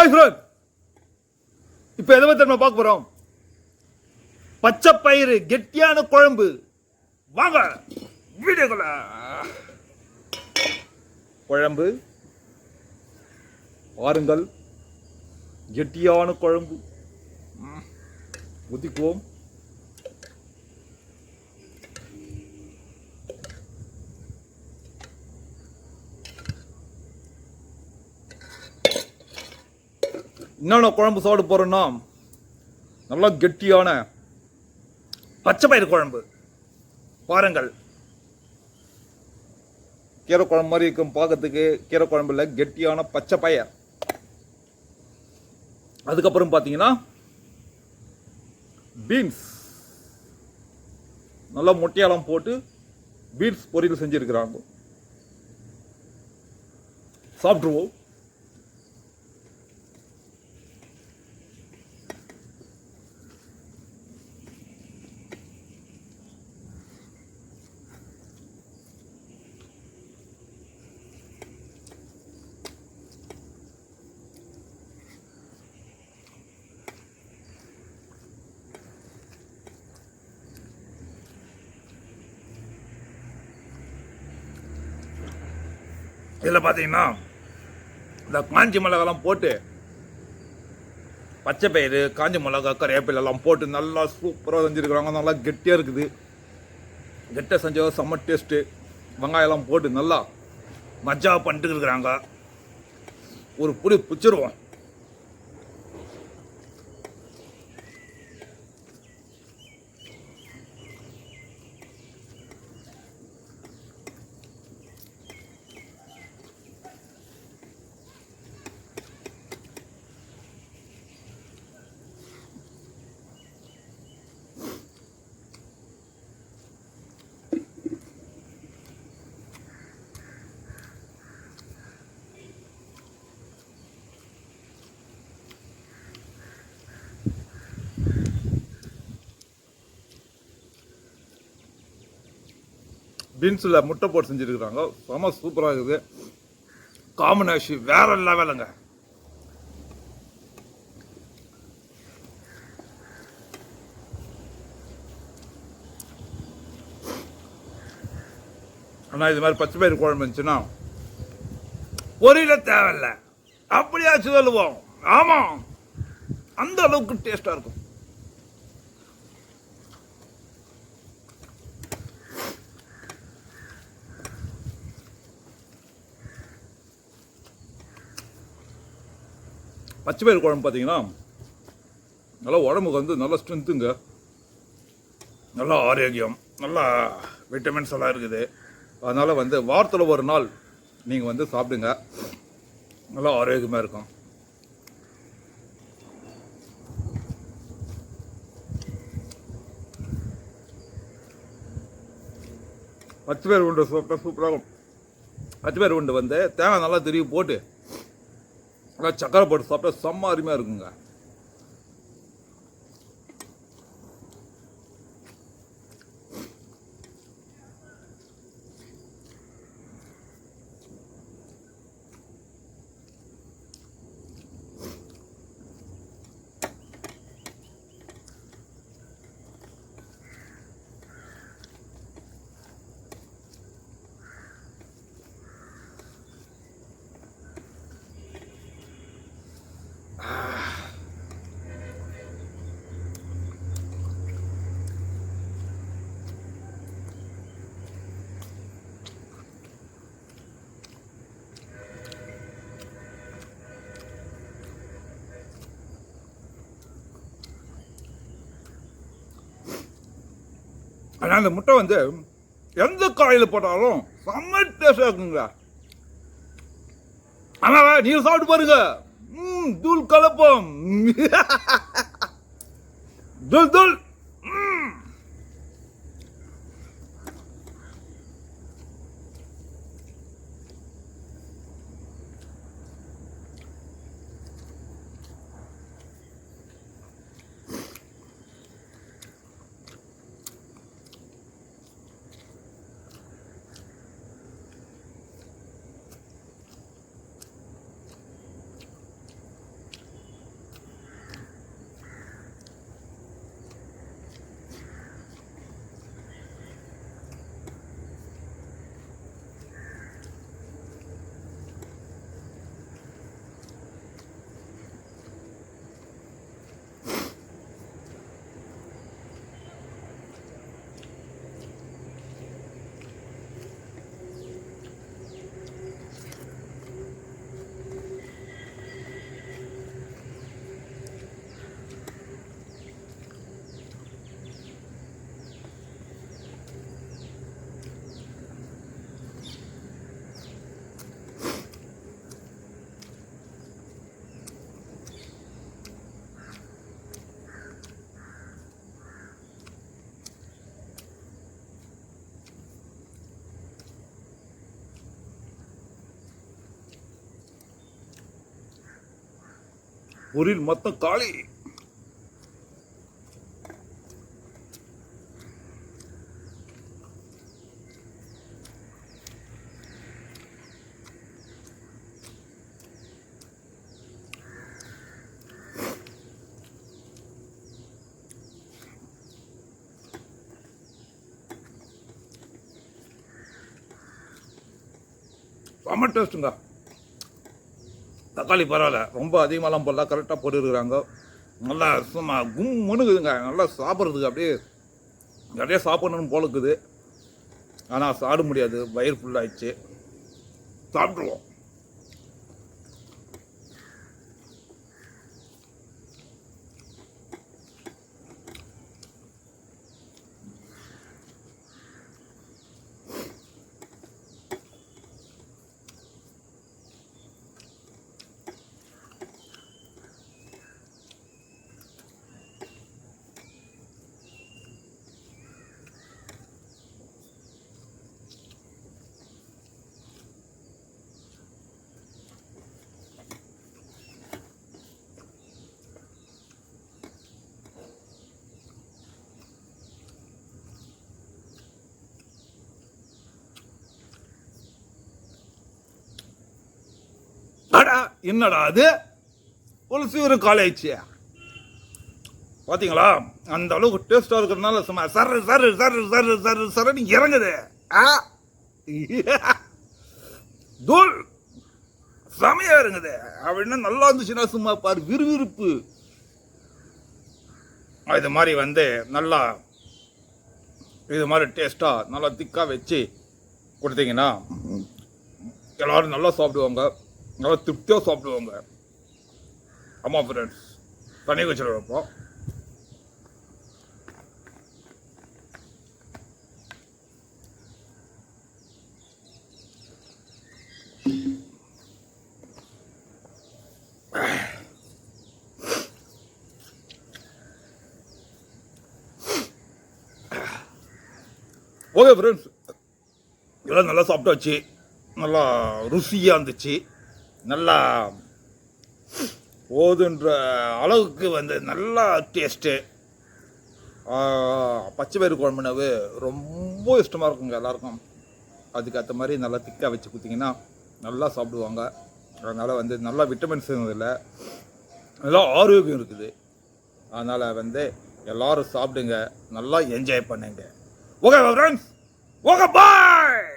Hi friend இப்போ எதை பற்றி நம்ம பார்க்க போகிறோம் பச்சை பயிறு கெட்டியான குழம்பு. வாங்க வீடியோக்குள்ள குழம்பு பாருங்கள் கெட்டியான குழம்பு. ஒதுக்குவோம் என்னென்ன குழம்பு சாப்பிட போகிறோன்னா நல்லா கெட்டியான பச்சை பயிறு குழம்பு. பாருங்கள். கீரை குழம்பு மாதிரி இருக்கும் பார்க்கறதுக்கு கீரை குழம்புல கெட்டியான பச்சை பயிர் அதுக்கப்புறம் பார்த்தீங்கன்னா பீன்ஸ். நல்லா முட்டையெல்லாம் போட்டு பீன்ஸ் பொரியல் செஞ்சுருக்கிறாங்க. சாப்பிட்ருவோம் இதில் பார்த்தீங்கன்னா இந்த காஞ்சி மிளகாலாம் போட்டு பச்சை பயிறு காஞ்சி மிளகா கறிவேப்பிலை எல்லாம் போட்டு நல்லா சூப்பராக செஞ்சுருக்குறாங்க. நல்லா கெட்டியாக இருக்குது. கெட்ட செஞ்சா செம்ம டேஸ்ட்டு வெங்காயம்லாம் போட்டு நல்லா மஜா பண்ணிட்டு இருக்கிறாங்க. ஒரு புடி பிச்சிருவோம். பீன்ஸில் முட்டை போட்டு செஞ்சுருக்குறாங்க. செம சூப்பராக இருக்குது. காம்பினேஷன் வேற லெவலுங்க ஆனால் இது மாதிரி பச்சை பயிறு குழம்பு இருந்துச்சுன்னா பொரியல தேவையில்ல. அப்படியாச்சும் சொல்லுவோம். ஆமாம் அந்த அளவுக்கு டேஸ்ட்டாக இருக்கும். பச்சை பயிர் குழம்பு பார்த்தீங்கன்னா நல்லா உடம்புக்கு வந்து நல்லா ஸ்ட்ரென்த்துங்க நல்லா ஆரோக்கியம். நல்லா விட்டமின்ஸ் எல்லாம் இருக்குது. அதனால் வந்து வாரத்தில் ஒரு நாள் நீங்கள் வந்து சாப்பிடுங்க. நல்லா ஆரோக்கியமாக இருக்கும். பச்சை பயிறு உண்டு சூப்பராக சூப்பராகும் பச்சை பயிறு உண்டு வந்து தேங்காய் நல்லா திருவி போட்டு நல்லா சக்கரை போட்டு சாப்பிட்டா செம்ம அருமையாக இருக்குங்க. ஆனால் அந்த முட்டை வந்து எந்த காயில் போட்டாலும் செம்ம டேஸ்டாக இருக்குங்களா ஆனால் நீங்க சாப்பிட்டு பாருங்க. ம் தூள் கலப்பம். தூள் தூள். பொரியல் மொத்தம் காளி செம்ம டேஸ்ட்டுங்க. தக்காளி பரவாயில்ல. ரொம்ப அதிகமாகலாம் போடல. கரெக்டாக போட்டுருக்குறாங்க. நல்லா சும்மா கும் முணுகுதுங்க. நல்லா சாப்பிட்றதுக்கு அப்படியே நிறைய சாப்பிடணும்னு போல இருக்குது ஆனால் சாப்பிட முடியாது. வயிறு ஃபுல்லாகிடுச்சு சாப்பிட்ருவோம் அடா என்னடா அது? ஒரு சீவிர காலேஜ் பாத்தீங்களா? அந்த அளவுக்கு டேஸ்டா இருக்கிறதுனால சும்மா சரு சரு சரு சரு சரு சருன்னு இறங்குது. ஆ? தூள். செமையா இறங்குது. அப்படின்னா நல்லா இருந்துச்சுன்னா சும்மா பாரு விறுவிறுப்பு. இது மாதிரி வந்து நல்லா இது மாதிரி டேஸ்டா நல்லா திக்கா வச்சு கொடுத்தீங்கன்னா எல்லாரும் நல்லா சாப்பிடுவாங்க. நல்லா திருப்தியாக சாப்பிடுவாங்க ஆமாம் ஃப்ரெண்ட்ஸ் தண்ணி வச்சுருவோம் வைப்போம் ஓகே ஃப்ரெண்ட்ஸ் எல்லாம் நல்லா சாப்பிட்டாச்சு. நல்லா ருசியாக இருந்துச்சு. நல்லா போதுன்ற அளவுக்கு வந்து நல்லா டேஸ்ட்டு பச்சை பயிறு குழம்புனவு ரொம்ப இஷ்டமாக இருக்குங்க எல்லாருக்கும். அதுக்கேற்ற மாதிரி நல்லா திக்காக வச்சு கொடுத்தீங்கன்னா நல்லா சாப்பிடுவாங்க. அதனால் வந்து நல்லா விட்டமின்ஸ் இதில் நல்லா ஆரோக்கியம் இருக்குது. அதனால் வந்து எல்லாரும் சாப்பிடுங்க. நல்லா என்ஜாய் பண்ணுங்க. Okay friends okay bye